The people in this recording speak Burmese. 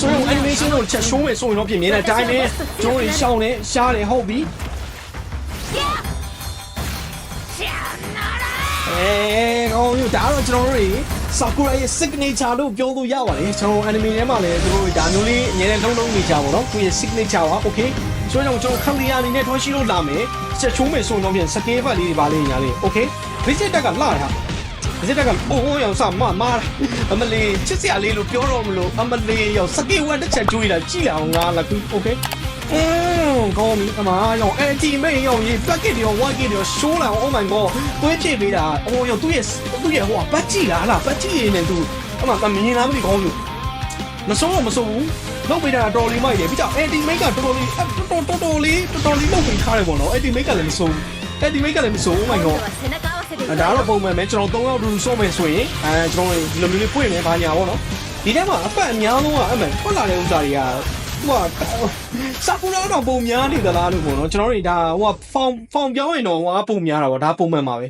ဆိုတော့ animation ကိုချက်ရှိုးမယ်ဆိုရင်တော့ပြင်မြင်တဲ့အတိုင်းပဲကျွန်တော်တို့ရှောင်းနေရှားတယ်ဟုတ်ပြီအဲကောင်းပြီဒါတော့ကျွန်တော်တို့တွေ Sakura ရဲ့ signature လို့ပြောလို့ရပါတယ်ကျွန်တော် anime ထဲမှာလည်းသူတို့ဒါမျိုးလေးအများနဲ့လုံးလုံးနေကြပါတော့သူရဲ့ signature ပါ okay ဆိုတော့ကျွန်တော်ခလီယာအနေနဲ့ထွှရှိလို့လာမယ်ချက်ချိုးမယ်ဆိုရင်တော့ပြင် scale ဘက်လေးတွေပါလေးညာလေး okay visit တက်ကလာတာ စစ်တပ်ကပုံဝုံးရောင်စမမာအမလီချစ်စရာလေးလို့ပြောတော့မလို့အမလီရောစကေဝတ်တစ်ချက်တွေးတာကြည့်လာအောင်ငါလာကူโอเคအင်းကောင်းပြီအမရောအန်တီမေရောရေပက်ကစ်ရောဝါကစ်ရောရှိုးလာအောင် oh my god တွေးပြစ်ပေးတာအိုးရောသူ့ရဲ့သူ့ရဲ့ဟိုကပတ်ကြည့်လားလားပတ်ကြည့်နေတယ်သူအမမမြင်လားမသိကောင်းဘူးမစိုးတော့မစိုးဘူးလောက်ပေးတာတော်လေးမိုက်တယ်ပြီးတော့ anti make ကတော်တော်လေးတော်တော်တော်တော်လေးတော်တော်လေးလောက်ပေးထားတယ်ပေါ့နော် anti make ကလည်းမစိုးဘူး anti make ကလည်းမစိုး oh my god ဒါတော့ပုံမှန်ပဲကျွန်တော်၃ယောက်တူတူစော့မယ်ဆိုရင်အဲကျွန်တော်ဒီလိုမျိုးလေးဖွင့်နေပါညာပေါ့နော်ဒီထဲမှာအပတ်အများဆုံးကအမှန်ထွက်လာတဲ့ဥစ္စာတွေကဟိုကစပူလာတော့ပုံများနေသလားလို့ပေါ့နော်ကျွန်တော်တို့ဒါဟိုကဖောင်ဖောင်ပြောင်းရင်တော့ဟိုကပုံများတာပေါ့ဒါပုံမှန်ပါပဲ